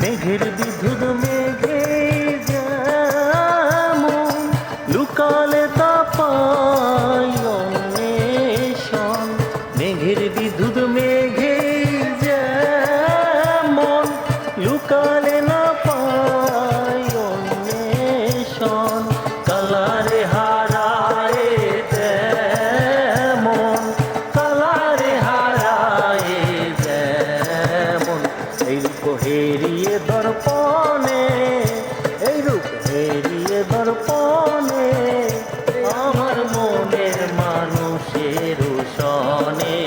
मेघर विधुर मेघे जामू लुका लेता এই রূপ হেরিয়ে দর্পণে, এই রূপ হেরিয়ে দর্পণে, আমার মনের মানুষের সনে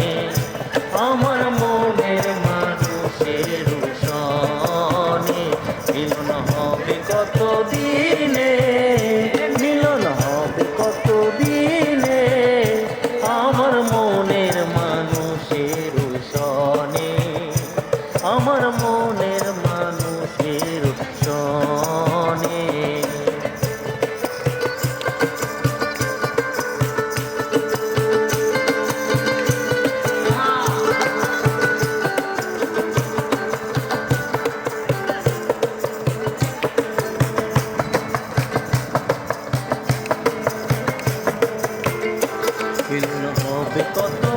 আমার মনের মানুষের সনে মিলন হবে কত দিনে মিলন হবে কত আমার মনের মানুষের সনে Victor.